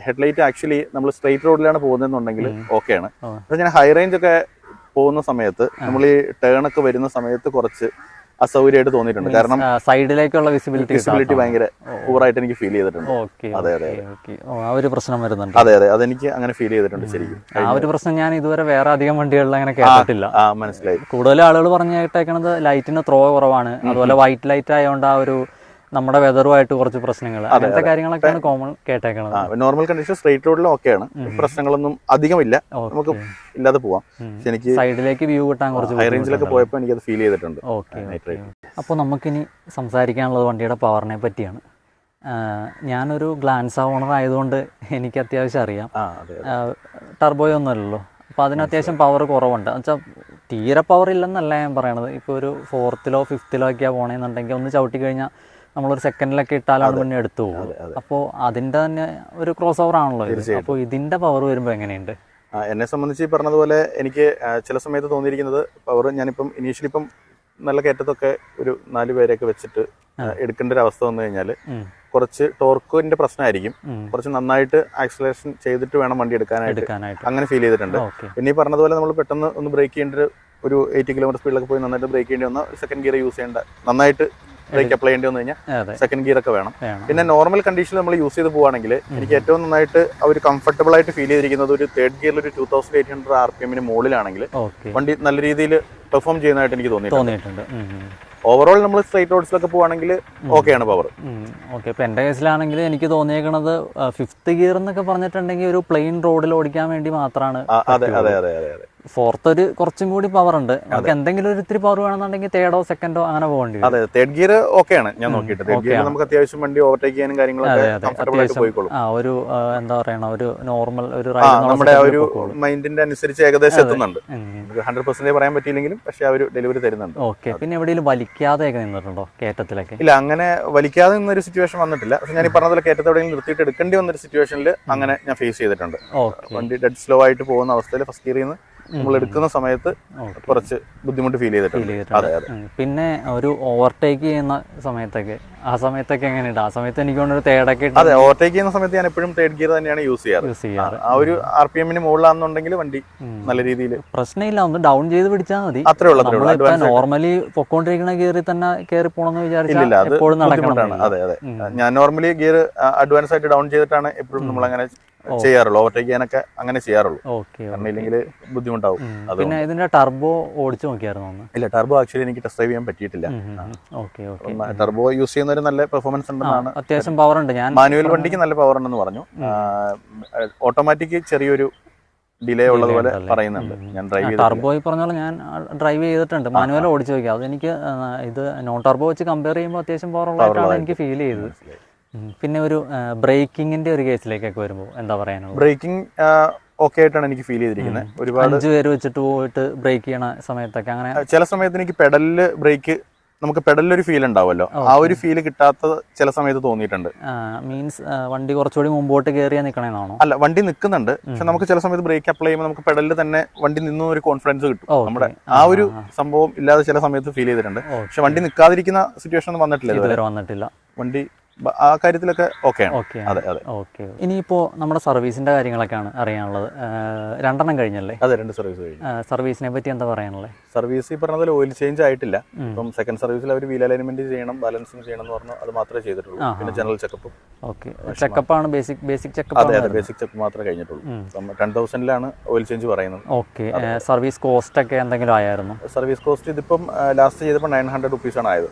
ഹെഡ്ലൈറ്റ് ആക്ച്വലി നമ്മൾ സ്ട്രൈറ്റ് റോഡിലാണ് പോകുന്നതെന്നുണ്ടെങ്കിൽ ഓക്കെയാണ് ആണ്. പക്ഷെ ഞാൻ ഹൈ റേഞ്ച് ഒക്കെ പോകുന്ന സമയത്ത് നമ്മൾ ഈ ടേൺ ഒക്കെ വരുന്ന സമയത്ത് കുറച്ച് അസൗകര്യമായിട്ട് തോന്നിയിട്ടുണ്ട്. കാരണം സൈഡിലേക്കുള്ള വിസിബിലിറ്റി വിസിബിലിറ്റി ഭയങ്കര പൂറായിട്ട് എനിക്ക് ഫീൽ ചെയ്തിട്ടുണ്ട്. അതെ, അതെ, ആ ഒരു പ്രശ്നം വരുന്നുണ്ട്. അതെ അതെ. അതെനിക്ക് അങ്ങനെ ഫീൽ ചെയ്തിട്ടുണ്ട് ശരിക്കും. ആ ഒരു പ്രശ്നം ഞാൻ ഇതുവരെ വേറെ അധികം വണ്ടികളിൽ അങ്ങനെ കേട്ടിട്ടില്ല. ആ മനസ്സിലായി. കൂടുതൽ ആളുകൾ പറഞ്ഞു കേട്ടേക്കണത് ലൈറ്റിന് ത്രോ കുറവാണ്. അതുപോലെ വൈറ്റ് ലൈറ്റ് ആയതുകൊണ്ട് ആ ഒരു നമ്മുടെ വെതറുമായിട്ട് കുറച്ച് പ്രശ്നങ്ങൾ അങ്ങനത്തെ കാര്യങ്ങളൊക്കെയാണ് കോമൺ കേട്ടേക്കുന്നത് നോർമൽ കണ്ടീഷൻ സ്ട്രേറ്റ് റോഡിലും ഓക്കെയാണ് പ്രശ്നങ്ങളൊന്നും അധികമില്ല. നമുക്ക് ഇല്ലാതെ പോവാം. എനിക്ക് സൈഡിലേക്ക് വ്യൂ കിട്ടാൻ കുറച്ച് ഹൈ റേഞ്ചിലൊക്കെ പോയപ്പോൾ എനിക്കത് ഫീൽ ചെയ്തിട്ടുണ്ട്. ഓക്കെ അപ്പോൾ നമുക്കിനി സംസാരിക്കാനുള്ളത് വണ്ടിയുടെ പവറിനെ പറ്റിയാണ്. ഞാനൊരു ഗ്ലാൻസ ഓണർ ആയതുകൊണ്ട് എനിക്ക് അത്യാവശ്യം അറിയാം. ടർബോയൊന്നുമല്ലല്ലോ അപ്പോൾ അതിന് അത്യാവശ്യം പവർ കുറവുണ്ട്. എന്നുവെച്ചാൽ തീരെ പവർ ഇല്ലെന്നല്ല ഞാൻ പറയണത്. ഇപ്പൊ ഒരു ഫോർത്തിലോ ഫിഫ്ത്തിലോ ഒക്കെയാണ് പോകണമെന്നുണ്ടെങ്കിൽ ഒന്ന് ചവിട്ടി കഴിഞ്ഞാൽ നമ്മളൊരു സെക്കൻഡിലൊക്കെ ഇട്ടാലാണ് പിന്നെ എടുത്തു പോകും. അപ്പോൾ അതിന്റെ തന്നെ ഒരു ക്രോസ് ഓവർ ആണല്ലോ അപ്പോൾ ഇതിന്റെ പവർ വരുമ്പോൾ എങ്ങനെയുണ്ട്? എന്നെ സംബന്ധിച്ച് ഈ പറഞ്ഞതുപോലെ എനിക്ക് ചില സമയത്ത് തോന്നിയിരിക്കുന്നത് പവർ ഞാനിപ്പം ഇനീഷ്യലി ഇപ്പം നല്ല കയറ്റത്തൊക്കെ ഒരു നാല് പേരെയൊക്കെ വെച്ചിട്ട് എടുക്കേണ്ട ഒരു അവസ്ഥ വന്നു കഴിഞ്ഞാൽ കുറച്ച് ടോർക്കിന്റെ പ്രശ്നമായിരിക്കും. കുറച്ച് നന്നായിട്ട് ആക്സലേഷൻ ചെയ്തിട്ട് വേണം വണ്ടി എടുക്കാനായിട്ട്. അങ്ങനെ ഫീൽ ചെയ്തിട്ടുണ്ട്. പിന്നെ ഈ പറഞ്ഞതുപോലെ നമ്മൾ പെട്ടെന്ന് ഒന്ന് ബ്രേക്ക് ചെയ്യേണ്ട ഒരു- ഒരു എയ്റ്റി കിലോമീറ്റർ സ്പീഡിലൊക്കെ പോയി നന്നായിട്ട് ബ്രേക്ക് ചെയ്യേണ്ടി വന്ന സെക്കൻഡ് ഗിയർ യൂസ് ചെയ്യേണ്ട നന്നായിട്ട് ബ്രേക്ക് അപ്ലൈ ചെയ്യേണ്ടി വന്നു കഴിഞ്ഞാൽ സെക്കൻഡ് ഗിയർ ഒക്കെ വേണം. പിന്നെ നോർമൽ കണ്ടീഷനിൽ നമ്മൾ യൂസ് ചെയ്ത് പോവാണെങ്കിൽ എനിക്ക് ഏറ്റവും നന്നായിട്ട് അവർ ഒരു കംഫർട്ടബിൾ ആയിട്ട് ഫീൽ ചെയ്തിരിക്കുന്നത് ഒരു തേർഡ് ഗിയറിൽ ഒരു two thousand eight hundred R P എമ്മിന് മുകളിലാണെങ്കിൽ വണ്ടി നല്ല രീതിയിൽ പെർഫോം ചെയ്യുന്നതായിട്ട് എനിക്ക് തോന്നിയിട്ടുണ്ട്. ഓവറോൾ നമ്മൾ സ്ട്രൈറ്റ് റോഡ്സിലൊക്കെ പോവാണെങ്കിൽ ഓക്കെയാണ് പവർ ഓക്കെ ഇപ്പം എന്റെ കേസിലാണെങ്കിൽ എനിക്ക് തോന്നിയേക്കണത് ഫിഫ്ത്ത് ഗിയർ എന്നൊക്കെ പറഞ്ഞിട്ടുണ്ടെങ്കിൽ ഒരു പ്ലെയിൻ റോഡിൽ ഓടിക്കാൻ വേണ്ടി മാത്രമാണ് അതെ അതെ അതെ അതെ. ഫോർത്ത് ഒരു കുറച്ചും കൂടി പവർ ഉണ്ട്. നമുക്ക് എന്തെങ്കിലും ഒരു ഇത്തിരി പവർ വേണമെന്നുണ്ടെങ്കിൽ തേർഡോ സെക്കൻഡോ അങ്ങനെ പോകേണ്ടി അതെ തേർഡ് ഗിയർ ഓക്കെയാണ് ഞാൻ നോക്കിയിട്ട്. തേർഡ് ഗിയർ നമുക്ക് അത്യാവശ്യം വണ്ടി ഓവർടേക്ക് ചെയ്യാനും കാര്യങ്ങളൊക്കെ ആ ഒരു എന്താ പറയണ ഒരു നോർമൽ ഒരു നമ്മുടെ ഒരു മൈൻഡിന്റെ അനുസരിച്ച് ഏകദേശം എത്തുന്നുണ്ട്. ഹൺഡ്രഡ് പെർസെന്റേജ് പറയാൻ പറ്റിയില്ലെങ്കിലും പക്ഷെ ആ ഒരു ഡെലിവറി തരുന്നുണ്ട്. ഓക്കെ പിന്നെ എവിടെയും എവിടെയെങ്കിലും വലിക്കാതെയൊക്കെ നിന്നിട്ടുണ്ടോ കയറ്റത്തിലൊക്കെ ഇല്ല അങ്ങനെ വലിക്കാതെ നിന്നൊരു സിറ്റുവേഷൻ വന്നിട്ടില്ല. പക്ഷെ ഞാൻ ഈ പറഞ്ഞ കയറ്റത്തെ എവിടെയെങ്കിലും നിർത്തിയിട്ട് എടുക്കേണ്ടി വന്നൊരു സിറ്റുവേഷനിൽ അങ്ങനെ ഞാൻ ഫേസ് ചെയ്തിട്ടുണ്ട്. വണ്ടി ഡെഡ് സ്ലോ ആയിട്ട് പോകുന്ന അവസ്ഥയിൽ ഫസ്റ്റ് ഗിയറിൽ നിന്ന് നമ്മൾ എടുക്കുന്ന സമയത്ത് കുറച്ച് ബുദ്ധിമുട്ട് ഫീൽ ചെയ്തിട്ടുണ്ട്. അതെ അതെ. പിന്നെ ഒരു ഓവർടേക്ക് ചെയ്യുന്ന സമയത്തൊക്കെ ആ സമയത്തൊക്കെ എങ്ങനെയുണ്ട്? ആ സമയത്ത് എനിക്ക് തോന്നുന്നു ഒരു തേടൊക്കെ അതെ ഓവർടേക്ക് ചെയ്യുന്ന സമയത്ത് ഞാൻ എപ്പോഴും തേർഡ് ഗിയർ തന്നെയാണ് യൂസ് ചെയ്യാറ്. യൂസ് ചെയ്യാറ്. ആ ഒരു ആർ പി എമ്മിന് മുകളിലാണെന്നുണ്ടെങ്കിൽ വണ്ടി നല്ല രീതിയിൽ പ്രശ്നമില്ല ഒന്ന് ഡൗൺ ചെയ്ത് പിടിച്ചാൽ മതി. അത്രേ ഉള്ളൂ നോർമലി പൊക്കോണ്ടിരിക്കുന്ന ഗിയറിൽ തന്നെ കയറി പോണെന്ന് വിചാരിച്ചില്ല എപ്പോഴും നടക്കണം അതെ അതെ. ഞാൻ നോർമലി ഗിയർ അഡ്വാൻസ് ആയിട്ട് ഡൗൺ ചെയ്തിട്ടാണ് എപ്പോഴും നമ്മൾ അങ്ങനെ ചെയ്യാറുള്ളൂ. ഓവർടേക്ക് ചെയ്യാനൊക്കെ അങ്ങനെ ചെയ്യാറുള്ളൂ. കാരണം ഇല്ലെങ്കിൽ ബുദ്ധിമുട്ടാവും. പിന്നെ ഇതിന്റെ ടർബോ ഓടിച്ചു നോക്കിയായിരുന്നു ഇല്ല ടർബോ ആക്ച്വലി എനിക്ക് ടെസ്റ്റ് ഡ്രൈവ് ചെയ്യാൻ പറ്റിയിട്ടില്ല. ടർബോ യൂസ് ചെയ്യുന്ന ഒരു നല്ല പെർഫോമൻസ് ഉണ്ടെന്നാണ് അത്യാവശ്യം പവർ ഉണ്ട്. ഞാൻ മാനുവൽ വണ്ടിക്ക് നല്ല പവർ ഉണ്ടെന്ന് പറഞ്ഞു. ഓട്ടോമാറ്റിക് ചെറിയൊരു ഡിലേ ഉള്ളത് പോലെ പറയുന്നുണ്ട്. ഞാൻ ഡ്രൈവ് ടർബോ ഈ പറഞ്ഞ പോലെ ഞാൻ ഡ്രൈവ് ചെയ്തിട്ടുണ്ട്. മാനുവൽ ഓടിച്ചു നോക്കി അത് എനിക്ക് ഇത് നോൺ ടർബോ വെച്ച് കമ്പയർ ചെയ്യുമ്പോൾ അത്യാവശ്യം പവർ ഉള്ളതായിട്ടാണ് എനിക്ക് ഫീൽ ചെയ്തത്. പിന്നെ ഒരു ബ്രേക്കിങ്ങിന്റെ ഒരു കേസിലേക്കൊക്കെ വരുമ്പോൾ എന്താ പറയാനുള്ളത്? ബ്രേക്കിംഗ് ഓക്കെ ആയിട്ടാണ് എനിക്ക് ഫീൽ ചെയ്തിരിക്കുന്നത്. ഒരുപാട് അഞ്ച് പേര് വെച്ചിട്ട് പോയിട്ട് ബ്രേക്ക് ചെയ്യണ സമയത്തൊക്കെ അങ്ങനെ ചില സമയത്ത് എനിക്ക് പെഡലിൽ ബ്രേക്ക് നമുക്ക് പെഡലിലൊരു ഒരു ഫീൽ ഉണ്ടാവുമല്ലോ. ആ ഒരു ഫീൽ കിട്ടാത്ത ചില സമയത്ത് തോന്നിയിട്ടുണ്ട്. മീൻസ് വണ്ടി കുറച്ചുകൂടി മുമ്പോട്ട് കയറിയാ നിൽക്കണമെന്നാണോ അല്ല വണ്ടി നിൽക്കുന്നുണ്ട് പക്ഷെ നമുക്ക് ചില സമയത്ത് ബ്രേക്ക് അപ്ലൈ ചെയ്യുമ്പോൾ നമുക്ക് പെഡലിൽ തന്നെ വണ്ടി നിന്നും ഒരു കോൺഫിഡൻസ് കിട്ടും നമ്മുടെ ആ ഒരു സംഭവം ഇല്ലാതെ ചില സമയത്ത് ഫീൽ ചെയ്തിട്ടുണ്ട്. പക്ഷെ വണ്ടി നിൽക്കാതിരിക്കുന്ന സിറ്റുവേഷൻ ഒന്നും വന്നിട്ടില്ല വന്നിട്ടില്ല. വണ്ടി ആ കാര്യത്തിലൊക്കെ ഓക്കെയാണ്. ഓക്കെ അതെ അതെ. ഓക്കെ ഇനിയിപ്പോ നമ്മുടെ സർവീസിന്റെ കാര്യങ്ങളൊക്കെയാണ് അറിയാനുള്ളത്. രണ്ടെണ്ണം കഴിഞ്ഞല്ലേ? അതെ രണ്ട് സർവീസ് കഴിഞ്ഞു. സർവീസിനെ പറ്റി എന്താ പറയാനുള്ളത് സർവീസ് ഈ പറഞ്ഞ പോലെ ഓയിൽ ചേഞ്ച് ആയിട്ടില്ല ഇപ്പം സെക്കൻഡ് സർവീസിൽ അവർ വീൽ അലൈൻമെന്റ് ചെയ്യണം ബാലൻസിങ് ചെയ്യണം എന്ന് പറഞ്ഞു അത് മാത്രമേ ചെയ്തിട്ടുള്ളൂ. പിന്നെ ജനറൽ ചെക്കപ്പും ഓക്കെ. ചെക്കപ്പ് ആണ് ബേസിക് ബേസിക് ചെക്കപ്പ് അതെ അതെ ബേസിക് ചെക്ക് മാത്രമേ കഴിഞ്ഞിട്ടുള്ളൂ. അപ്പം ടെൻ തൗസൻഡിലാണ് ഓയിൽ ചേഞ്ച് പറയുന്നത്. ഓക്കെ. സർവീസ് കോസ്റ്റ് ഒക്കെ എന്തെങ്കിലും ആയിരുന്നു സർവീസ് കോസ്റ്റ് ഇതിപ്പം ലാസ്റ്റ് ചെയ്തപ്പോൾ നയൻ ഹൺഡ്രഡ് റുപ്പീസ് ആണ് ആയത്.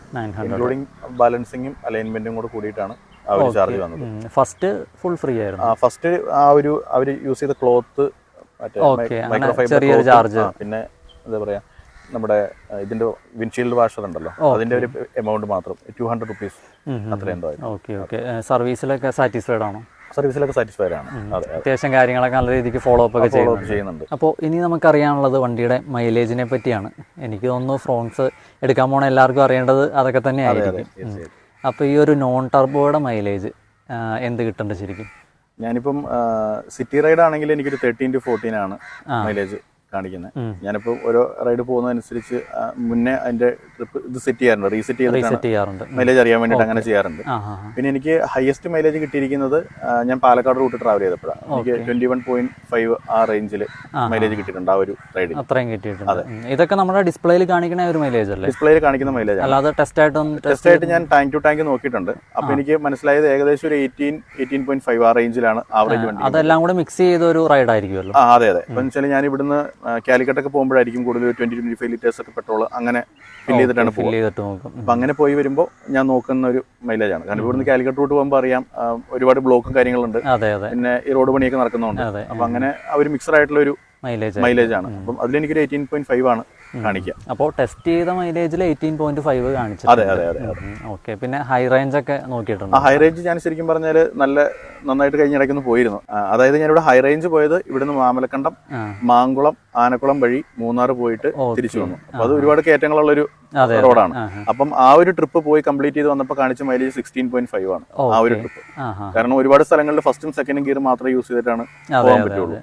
ഇൻക്ലൂഡിങ് ബാലൻസിങ്ങും അലൈൻമെന്റും കൂടെ കൂടിയിട്ടാണ് ആ ഒരു ചാർജ് വന്നത്. ഫസ്റ്റ് ഫുൾ ഫ്രീ ആയിരുന്നു. ഫസ്റ്റ് ആ ഒരു അവർ യൂസ് ചെയ്ത ക്ലോത്ത് ചെറിയൊരു ചാർജ് പിന്നെ എന്താ പറയാ നമ്മുടെ ഇതിന്റെ വിൻഷീൽഡ് വാഷർ ഉണ്ടല്ലോ. അതിന്റെ ഒരു എമൗണ്ട് മാത്രം ടു ഹൺഡ്രഡ് റുപ്പീസ് അത്ര എന്തോ ആയിരുന്നു. ഓക്കെ ഓക്കെ സർവീസിലൊക്കെ സാറ്റിസ്ഫൈഡ് ആണോ? സർവീസിലൊക്കെ സാറ്റിസ്ഫൈഡ് ആണ്. അതെ അതെ. അത്യാവശ്യം കാര്യങ്ങളൊക്കെ നല്ല രീതിക്ക് ഫോളോ അപ്പ് ഒക്കെ ചെയ്യുന്നുണ്ട്. അപ്പോൾ ഇനി നമുക്കറിയാനുള്ളത് വണ്ടിയുടെ മൈലേജിനെ പറ്റിയാണ്. എനിക്ക് തോന്നുന്നു ഫ്രോൺസ് എടുക്കാൻ പോണ എല്ലാവർക്കും അറിയേണ്ടത് അതൊക്കെ തന്നെ ആയിരിക്കും. അപ്പോൾ ഈ ഒരു നോൺ ടർബോയുടെ മൈലേജ് എന്ത് കിട്ടേണ്ടത് ശരിക്കും? ഞാനിപ്പം സിറ്റി റൈഡ് ആണെങ്കിൽ എനിക്കൊരു തേർട്ടീൻ ടു ഫോർട്ടീൻ ആണ് മൈലേജ് കാണിക്കുന്നത് ഞാനിപ്പോൾ ഓരോ റൈഡ് പോകുന്നതനുസരിച്ച് മുന്നേ അതിന്റെ ട്രിപ്പ് ഇത് സെറ്റ് ചെയ്യാറുണ്ട്. റീസെറ്റ് ചെയ്തിട്ടാണ് ചെയ്യാറുണ്ട്. മൈലേജ് അറിയാൻ വേണ്ടിയിട്ട് അങ്ങനെ ചെയ്യാറുണ്ട്. പിന്നെ എനിക്ക് ഹയസ്റ്റ് മൈലേജ് കിട്ടിയിരിക്കുന്നത് ഞാൻ പാലക്കാട് റൂട്ട് ട്രാവൽ ചെയ്തപ്പോഴാണ്. എനിക്ക് ട്വന്റി വൺ പോയിന്റ് ഫൈവ് ആ റേഞ്ചിൽ മൈലേജ് കിട്ടിയിട്ടുണ്ട് ആ ഒരു റൈഡിൽ അത്രയും കിട്ടിയിട്ടുണ്ട്. ഇതൊക്കെ നമ്മുടെ ഡിസ്പ്ലേയിൽ കാണിക്കുന്ന ഒരു മൈലേജ് അല്ലേ? ഡിസ്പ്ലേയിൽ കാണിക്കുന്ന മൈലേജ് അല്ലാതെ ടെസ്റ്റ് ആയിട്ടൊന്നും ടെസ്റ്റ് ആയിട്ട് ഞാൻ ടാങ്ക് ടു ടാങ്ക് നോക്കിയിട്ടുണ്ട്. അപ്പൊ എനിക്ക് മനസ്സിലായത് ഏകദേശം ഒരു എയ്റ്റീൻ എയ്റ്റീൻ പോയിന്റ് ഫൈവ് ആ റേഞ്ചിലാണ് ആവറേജ് വണ്ടി. അതെല്ലാം കൂടെ മിക്സ് ചെയ്ത ഒരു റൈഡ് ആയിരിക്കുമല്ലോ അതെ അതെ. എന്ന് വെച്ചാൽ ഞാൻ ഇവിടുന്ന് കാലിക്കട്ടൊക്കെ പോകുമ്പോഴായിരിക്കും കൂടുതൽ ട്വന്റി ട്വന്റി ഫൈവ് ലിറ്റേഴ്സ് ഒക്കെ പെട്രോൾ അങ്ങനെ ഫിൽ ചെയ്തിട്ടാണ് ഫിൽ പോകുക ചെയ്തിട്ട് നോക്കും. അപ്പം അങ്ങനെ പോയി വരുമ്പോൾ ഞാൻ നോക്കുന്ന ഒരു മൈലേജ് ആണ്. കാരണം ഇവിടുന്ന് കാലിക്കട്ട് റൂട്ട് പോകുമ്പോൾ അറിയാം ഒരുപാട് ബ്ലോക്കും കാര്യങ്ങളുണ്ട്. അതെ അതെ. പിന്നെ ഈ റോഡ് പണിയൊക്കെ നടക്കുന്നുണ്ട്. അപ്പം അങ്ങനെ ആ ഒരു മിക്സഡ് ആയിട്ടുള്ള ഒരു മൈലേജ് മൈലേജ് ആണ്. അപ്പം അതിൽ എനിക്കൊരു എയ്റ്റീൻ പോയിന്റ് ഫൈവ് ആണ് കാണിക്കുക അപ്പോൾ ടെസ്റ്റ് ചെയ്ത മൈലേജിൽ എയ്റ്റീൻ പോയിന്റ് ഫൈവ് കാണിച്ചു അതെ അതെ അതെ ഓക്കെ പിന്നെ ഹൈ റേഞ്ച് ഒക്കെ നോക്കിയിട്ടുണ്ട്? ഹൈ റേഞ്ച് ഞാൻ ശരിക്കും പറഞ്ഞാൽ നല്ല നന്നായിട്ട് കഴിഞ്ഞ ഇടയ്ക്കൊന്ന് പോയിരുന്നു. അതായത് ഞാനിവിടെ ഹൈ റേഞ്ച് പോയത് ഇവിടുന്ന് മാമലക്കണ്ടം മാങ്കുളം ആനക്കുളം വഴി മൂന്നാർ പോയിട്ട് തിരിച്ചു വന്നു. അപ്പൊ അത് ഒരുപാട് കയറ്റങ്ങളുള്ള ഒരു. റോഡാണ്. അപ്പം ആ ഒരു ട്രിപ്പ് പോയി കംപ്ലീറ്റ് ചെയ്ത് വന്നപ്പോൾ കാണിച്ച മൈലേജ് സിക്സ്റ്റീൻ പോയിന്റ് ഫൈവ് ആണ് ആ ഒരു ട്രിപ്പ്. കാരണം ഒരുപാട് സ്ഥലങ്ങളിൽ ഫസ്റ്റും സെക്കൻഡും ഗിയർ മാത്രമേ യൂസ് ചെയ്തിട്ടാണ് പോകാൻ പറ്റുള്ളൂ.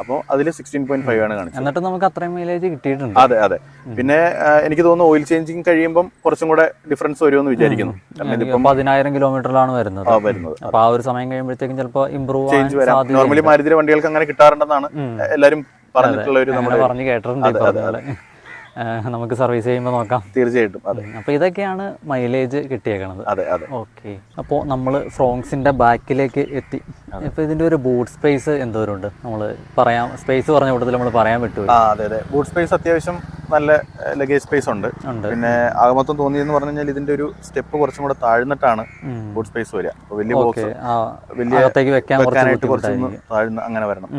അപ്പോൾ അതിൽ സിക്സ്റ്റീൻ പോയിന്റ് ഫൈവ് ആണ് കാണിച്ചത്. എന്നിട്ട് നമുക്ക് അത്രയും മൈലേജ് കിട്ടിയിട്ടുണ്ട്. അതെ അതെ. പിന്നെ എനിക്ക് തോന്നുന്നു ഓയിൽ ചേഞ്ചിങ് കഴിയുമ്പോൾ കുറച്ചും കൂടെ ഡിഫറൻസ് വരുമെന്ന് വിചാരിക്കുന്നു. കാരണം പതിനായിരം കിലോമീറ്ററിലാണ് വരുന്നത്. വരുന്നത്. അപ്പൊ ആ ഒരു സമയം കഴിയുമ്പോഴത്തേക്കും ചിലപ്പോൾ ഇമ്പ്രൂവ് ചേഞ്ച് വരാം. നോർമലി മാരുതിരി വണ്ടികൾക്ക് അങ്ങനെ കിട്ടാറുണ്ടെന്നാണ് എല്ലാരും പറഞ്ഞിട്ടുള്ള ഒരു നമ്മുടെ പറഞ്ഞു കേട്ടിട്ടുണ്ട് നമുക്ക് സർവീസ് ചെയ്യുമ്പോൾ നോക്കാം. തീർച്ചയായിട്ടും അതെ. അപ്പോൾ ഇതൊക്കെയാണ് മൈലേജ് കിട്ടിയേക്കണത്. അതെ അതെ. ഓക്കെ. അപ്പോൾ നമ്മൾ ഫ്രോങ്സിന്റെ ബാക്കിലേക്ക് എത്തി. ഇപ്പോൾ ഇതിന്റെ ഒരു ബൂട്ട് സ്പേസ് എന്തോരുണ്ട്? നമ്മൾ പറയാം സ്പേസ് പറഞ്ഞ കൂട്ടത്തിൽ നമ്മൾ പറയാൻ പറ്റുമോ? ആ അതെ അതെ. ബൂട്ട് സ്പേസ് അത്യാവശ്യം നല്ല ലഗേജ് സ്പേസ് ഉണ്ട്. പിന്നെ ആകമൊത്തം തോന്നിയെന്ന് പറഞ്ഞു കഴിഞ്ഞാൽ ഇതിന്റെ ഒരു സ്റ്റെപ്പ് കുറച്ചും കൂടെ താഴ്ന്നിട്ടാണ് ബൂട്ട് സ്പേസ് വരിക. വലിയ ബോക്സ് വലിയ വെക്കാനായിട്ട് കുറച്ചൊന്ന് താഴ്ന്ന് അങ്ങനെ വരണം.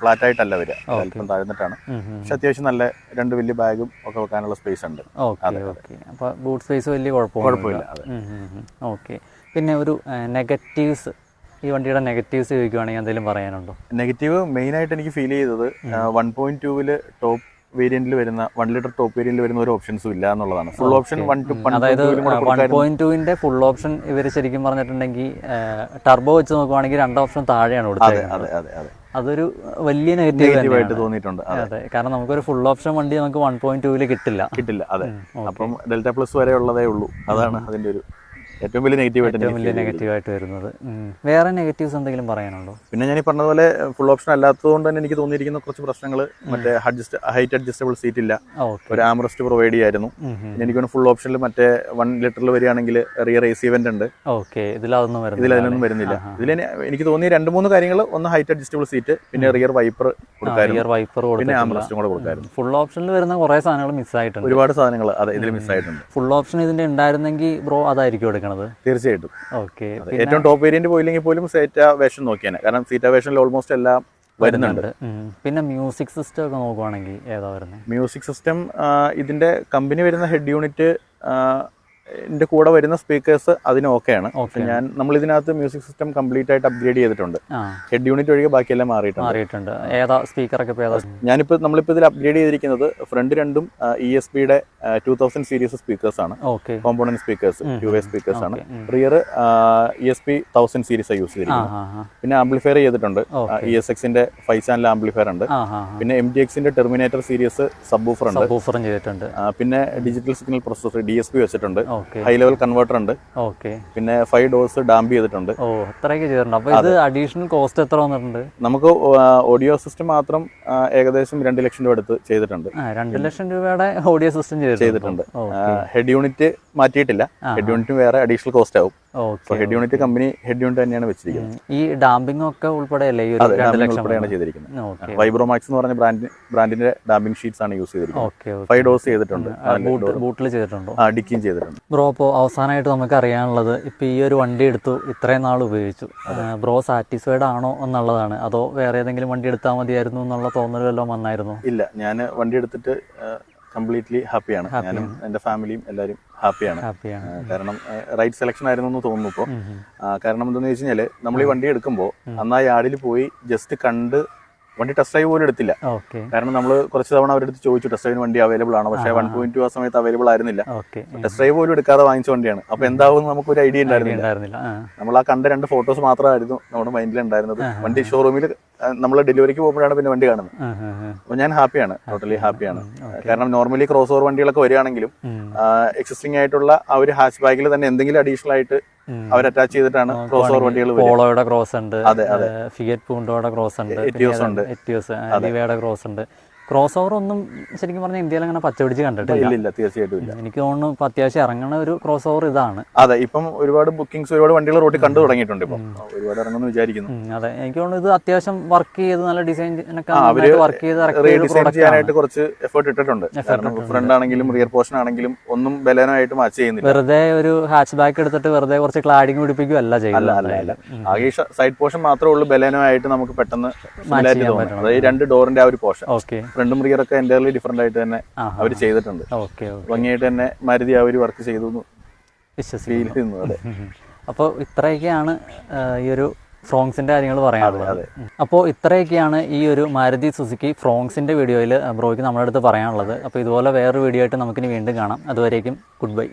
ഫ്ലാറ്റ് ആയിട്ടല്ല വരിക. അല്പം താഴ്ന്നിട്ടാണ്. പക്ഷെ അത്യാവശ്യം നല്ല രണ്ട് വലിയ ബാഗും ഒക്കെ വെക്കാനുള്ള സ്പേസ് ഉണ്ട്. ഓക്കെ ഓക്കെ അപ്പോൾ ബൂട്ട് സ്പേസ് വലിയ കുഴപ്പമില്ല ഓക്കെ പിന്നെ ഒരു നെഗറ്റീവ്സ് ഈ വണ്ടിയുടെ നെഗറ്റീവ്സ് ചോദിക്കുവാണെങ്കിൽ എന്തെങ്കിലും പറയാനുണ്ടോ? നെഗറ്റീവ് മെയിൻ ആയിട്ട് എനിക്ക് ഫീൽ ചെയ്തത് വൺ പോയിന്റ് ടൂവിൽ ടോപ്പ് വേരിയന്റിൽ വരുന്ന വൺ ലിറ്റർ ടോപ്പ് വേരിയന്റിൽ വരുന്ന ഒരു ഓപ്ഷൻസും ഇല്ല എന്നുള്ളതാണ്. ഫുൾ ഓപ്ഷൻ വൺ ടു അതായത് വൺ പോയിന്റ് ടുവിന്റെ ഫുൾ ഓപ്ഷൻ ഇവർ ശരിക്കും പറഞ്ഞിട്ടുണ്ടെങ്കിൽ ടർബോ വെച്ച് നോക്കുവാണെങ്കിൽ രണ്ട് ഓപ്ഷൻ താഴെയാണ് കൊടുത്തത് അതെ അതെ അതെ. അതൊരു വലിയ നെഗറ്റീവ് ആയിട്ട് തോന്നിയിട്ടുണ്ട്. അതെ. അതെ. കാരണം നമുക്കൊരു ഫുൾ ഓപ്ഷൻ വണ്ടി നമുക്ക് വൺ പോയിന്റ് ടൂവിൽ കിട്ടില്ല. കിട്ടില്ല. അതെ. അപ്പം ഡെൽറ്റ പ്ലസ് വരെ ഉള്ളതേ ഉള്ളൂ. അതാണ് അതിന്റെ ഒരു ഏറ്റവും വലിയ നെഗറ്റീവ് ആയിട്ട് ഏറ്റവും വലിയ feel ചെയ്തത്. നെഗറ്റീവ് ആയിട്ട് വരുന്നത്. വേറെ നെഗറ്റീവ്സ് എന്തെങ്കിലും പറയാനുണ്ടോ? പിന്നെ ഞാൻ ഈ പറഞ്ഞതുപോലെ ഫുൾ ഓപ്ഷൻ അല്ലാത്തതുകൊണ്ട് തന്നെ എനിക്ക് തോന്നിയിരിക്കുന്ന കുറച്ച് പ്രശ്നങ്ങൾ മറ്റേ അഡ്ജസ്റ്റ് ഹൈറ്റ് അഡ്ജസ്റ്റബിൾ സീറ്റ് ഇല്ല. ഒരു ആംറസ്റ്റ് പ്രൊവൈഡ് ചെയ്യായിരുന്നു. പിന്നെ എനിക്ക് ഫുൾ ഓപ്ഷനിൽ മറ്റേ വൺ ലിറ്ററിൽ വരികയാണെങ്കിൽ റിയർ എ സി ഇവന്റ് ഉണ്ട്. ഓക്കെ ഇതിലതൊന്നും ഇതിൽ വരുന്നില്ല അതിനൊന്നും വരുന്നില്ല. ഇതിൽ എനിക്ക് തോന്നിയ രണ്ട് മൂന്ന് കാര്യങ്ങൾ ഒന്ന് ഹൈറ്റ് അഡ്ജസ്റ്റബിൾ സീറ്റ് പിന്നെ റിയർ വൈപ്പർ റിയർ വൈപ്പർ പിന്നെ ആംറസ്റ്റും കൂടെ കൊടുക്കായിരുന്നു. ഫുൾ ഓപ്ഷനിൽ വരുന്ന കുറേ സാധനങ്ങൾ മിസ്സായിട്ടുണ്ട് ഒരുപാട് സാധനങ്ങൾ അതെ ഇതിൽ മിസ്സായിട്ടുണ്ട് ഫുൾ ഓപ്ഷൻ ഇതിന്റെ ഉണ്ടായിരുന്നെങ്കിൽ ബ്രോ അതായിരിക്കും എടുക്കണത്? തീർച്ചയായിട്ടും. ഓക്കെ. ഏറ്റവും ടോപ്പ് വേരിയന്റ് പോയില്ലെങ്കിൽ പോലും സീറ്റ വേഷൻ നോക്കിയാണ് കാരണം സീറ്റ വേഷനിൽ ഓൾമോസ്റ്റ് എല്ലാം വരുന്നുണ്ട്. പിന്നെ മ്യൂസിക് സിസ്റ്റം ഒക്കെ നോക്കുവാണെങ്കിൽ ഏതാ വരുന്നത് മ്യൂസിക് സിസ്റ്റം ഇതിന്റെ കമ്പനി വരുന്ന ഹെഡ് യൂണിറ്റ് ഇതിന്റെ കൂടെ വരുന്ന സ്പീക്കേഴ്സ് അതിന് ഓക്കെയാണ്. ആണ് ഞാൻ നമ്മൾ ഇതിനകത്ത് മ്യൂസിക് സിസ്റ്റം കംപ്ലീറ്റ് ആയിട്ട് അപ്ഗ്രേഡ് ചെയ്തിട്ടുണ്ട്. ഹെഡ് യൂണിറ്റ് ഒഴികെ ബാക്കിയെല്ലാം മാറിയിട്ടുണ്ട്. മാറിയിട്ടുണ്ട്. ഏതാ സ്പീക്കറൊക്കെ ഞാനിപ്പോൾ നമ്മളിപ്പോൾ ഇതിൽ അപ്ഗ്രേഡ് ചെയ്തിരിക്കുന്നത് ഫ്രണ്ട് രണ്ടും ഇ എസ് ബിയുടെ ടൂ തൗസൻഡ് സീരീസ് സ്പീക്കേഴ്സ് ആണ്. Component speakers two way speakers ആണ്. Rear E S P thousand series use ചെയ്തിരിക്കുന്നത്. പിന്നെ ആംപ്ലിഫയർ ചെയ്തിട്ടുണ്ട്. ഇ എസ് എക്സിന്റെ ഫൈവ് ചാനൽ ആംപ്ലിഫയർ ഉണ്ട്. പിന്നെ എം ഡി എക്സിന്റെ ടെർമിനേറ്റർ സീരീസ് സബ് ഉണ്ട്. ചെയ്തിട്ടുണ്ട്. പിന്നെ digital signal processor D S P വെച്ചിട്ടുണ്ട്. ഹൈ ലെവൽ കൺവേർട്ടർ ഉണ്ട്. ഓക്കെ പിന്നെ ഫൈവ് ഡോസ് ഡാംപ് ചെയ്തിട്ടുണ്ട്. ഓ അത്രയൊക്കെ ചെയ്തിട്ടുണ്ട്. അപ്പോൾ ഇത് അഡീഷണൽ കോസ്റ്റ് എത്ര വന്നിട്ടുണ്ട്? നമുക്ക് ഓഡിയോ സിസ്റ്റം മാത്രം ഏകദേശം രണ്ട് ലക്ഷം രൂപ അടുത്ത് ചെയ്തിട്ടുണ്ട്. രണ്ട് ലക്ഷം രൂപയുടെ ഓഡിയോ സിസ്റ്റം ചെയ്തിട്ടുണ്ട്. ഹെഡ് യൂണിറ്റ് മാറ്റിയിട്ടില്ല. ഹെഡ് യൂണിറ്റ് വേറെ അഡീഷണൽ കോസ്റ്റ് ആവും. Head unit company head unit തന്നെയാണ് വെച്ചിരിക്കുന്നത്. ഈ ഡാമ്പിംഗ് ഒക്കെ ഉൾപ്പെടെയല്ലേ ഉൾപ്പെടെയാണ് ചെയ്തിരിക്കുന്നത്. വൈബ്രോമാക്സ് എന്ന് പറഞ്ഞ ബ്രാൻഡ് ബ്രാൻഡിന്റെ ഡാമ്പിംഗ് ഷീറ്റ്സ് ആണ് യൂസ് ചെയ്തിരിക്കുന്നത്. ഫൈവ് ഡോസ് ചെയ്തിട്ടുണ്ട്. ബൂട്ട് ബൂട്ടിൽ ചെയ്തിട്ടുണ്ടോ? ആ ഡിക്കിയും ചെയ്തിട്ടുണ്ട്. ബ്രോ അപ്പോൾ അവസാനമായിട്ട് നമുക്ക് അറിയാനുള്ളത് ഇപ്പോൾ ഈ ഒരു വണ്ടി എടുത്തു ഇത്രയും നാൾ ഉപയോഗിച്ചു. ബ്രോ സാറ്റിസ്ഫൈഡ് ആണോ എന്നുള്ളതാണ്. അതോ വേറെ ഏതെങ്കിലും വണ്ടി എടുത്താൽ മതിയായിരുന്നു എന്നുള്ള തോന്നൽ വല്ലതും വന്നായിരുന്നു? ഇല്ല ഞാൻ വണ്ടി എടുത്തിട്ട് കംപ്ലീറ്റ്ലി ഹാപ്പിയാണ് ഞാനും എന്റെ ഫാമിലിയും എല്ലാവരും ഹാപ്പിയാണ് കാരണം റൈറ്റ് സെലക്ഷൻ ആയിരുന്നു എന്ന് തോന്നുന്നു ഇപ്പോൾ കാരണം എന്താണെന്ന് വെച്ച് കഴിഞ്ഞാൽ നമ്മൾ ഈ വണ്ടി എടുക്കുമ്പോൾ അന്ന് ആ യാർഡിൽ പോയി ജസ്റ്റ് കണ്ട് വണ്ടി ടെസ്റ്റ് ഡ്രൈവ് പോലും എടുത്തില്ല. കാരണം നമ്മൾ കുറച്ച് തവണ അവരുടെ അടുത്ത് ചോദിച്ചു ടെസ്റ്റ് ഡ്രൈവിന് വണ്ടി അവൈലബിൾ ആണ്? പക്ഷേ വൺ പോയിന്റ് ടു ആ സമയത്ത് അവൈലബിൾ ആയിരുന്നില്ല. ടെസ്റ്റ് ഡ്രൈവ് പോലും എടുക്കാതെ വാങ്ങിച്ച വണ്ടിയാണ്. അപ്പൊ എന്താവും നമുക്ക് ഒരു ഐഡിയ ഉണ്ടായിരുന്നില്ല. നമ്മൾ ആ. കണ്ട രണ്ട് ഫോട്ടോസ് മാത്രമായിരുന്നു നമ്മുടെ മൈൻഡിൽ ഉണ്ടായിരുന്നത്. വണ്ടി ഷോറൂമിൽ നമ്മൾ ഡെലിവറിക്ക് പോകുമ്പോഴാണ് പിന്നെ വണ്ടി കാണുന്നത്. അപ്പോൾ ഞാൻ ഹാപ്പിയാണ് ടോട്ടലി ഹാപ്പിയാണ്. കാരണം നോർമലി ക്രോസ് ഓവർ വണ്ടികളൊക്കെ വരികയാണെങ്കിലും എക്സിസ്റ്റിംഗ് ആയിട്ടുള്ള ആ ഒരു ഹാച്ച് ബാഗിൽ തന്നെ എന്തെങ്കിലും അഡീഷണൽ ആയിട്ട് അവർ അറ്റാച്ച് ചെയ്തിട്ടാണ് ക്രോസ് ഓവർ വണ്ടികൾ പോളോയുടെ ക്രോസ് ഉണ്ട് അതെ, അതെ. ഫിയറ്റ് പൂണ്ടോയുടെ ക്രോസ് ഉണ്ട് എറ്റിയോസ് ഉണ്ട്. എറ്റിയോസ് ലിവയുടെ ക്രോസ് ഉണ്ട്. ക്രോസ് ഓവർ ഒന്നും ശരിക്കും പറഞ്ഞാൽ ഇന്ത്യയിൽ അങ്ങനെ പച്ചപിടിച്ച് കണ്ടിട്ടില്ല. ഇല്ല തീർച്ചയായിട്ടും ഇല്ല. എനിക്ക് തോന്നുന്നു ഇപ്പൊ അത്യാവശ്യം ഇറങ്ങണ ഒരു ക്രോസ് ഓവർ ഇതാണ്. അതെ ഇപ്പം ഒരുപാട് ബുക്കിംഗ്സ് ഒരുപാട് വണ്ടികൾ റോട്ടിൽ കണ്ടു തുടങ്ങിയിട്ടുണ്ട് ഇപ്പം. ഒരുപാട് ഇറങ്ങുന്നു വിചാരിക്കുന്നു. അതെ. എനിക്ക് തോന്നുന്നു ഇത് അത്യാവശ്യം വർക്ക് ചെയ്ത് നല്ല ഡിസൈൻ വർക്ക് ചെയ്ത് ചെയ്യാനായിട്ട് കുറച്ച് എഫേർട്ട് ഇട്ടിട്ടുണ്ട്. കാരണം ഫ്രണ്ട് ആണെങ്കിലും റിയർ പോർഷൻ ആണെങ്കിലും ഒന്നും ബലനായിട്ട് മാച്ച് ചെയ്യുന്നില്ല. വെറുതെ ഒരു ഹാച്ച് ബാക്ക് എടുത്തിട്ട് വെറുതെ കുറച്ച് ക്ലാഡിങ് ചെയ്യുന്നത് അല്ല അല്ല ആകെ സൈഡ് പോർഷൻ മാത്രമേ ഉള്ളൂ ബലനായിട്ട് നമുക്ക് പെട്ടെന്ന് അതായത് രണ്ട് ഡോറിന്റെ ആ ഒരു പോർഷൻ ഓക്കെ ഫ്രണ്ടും റിയർ ഒക്കെ എന്റയർലി ഡിഫറെന്റ് ആയിട്ട് തന്നെ. അവർ ചെയ്തിട്ടുണ്ട്. ഭംഗിയായിട്ട് തന്നെ മരുതി ആ ഒരു വർക്ക് ചെയ്തു വിശ്വസിക്കുന്നു. അതെ. അപ്പോൾ ഇത്രയൊക്കെയാണ് ഈ ഒരു ഫ്രോങ്സിന്റെ കാര്യങ്ങൾ പറയാനുള്ളത്. അപ്പോൾ ഇത്രയൊക്കെയാണ് ഈ ഒരു മാരുതി സുസുക്കി ഫ്രോങ്സിന്റെ വീഡിയോയിൽ ബ്രോയ്ക്ക് നമ്മുടെ അടുത്ത് പറയാനുള്ളത്. അപ്പോൾ ഇതുപോലെ വേറൊരു വീഡിയോ ആയിട്ട് നമുക്കിനി വീണ്ടും കാണാം. അതുവരേക്കും ഗുഡ് ബൈ.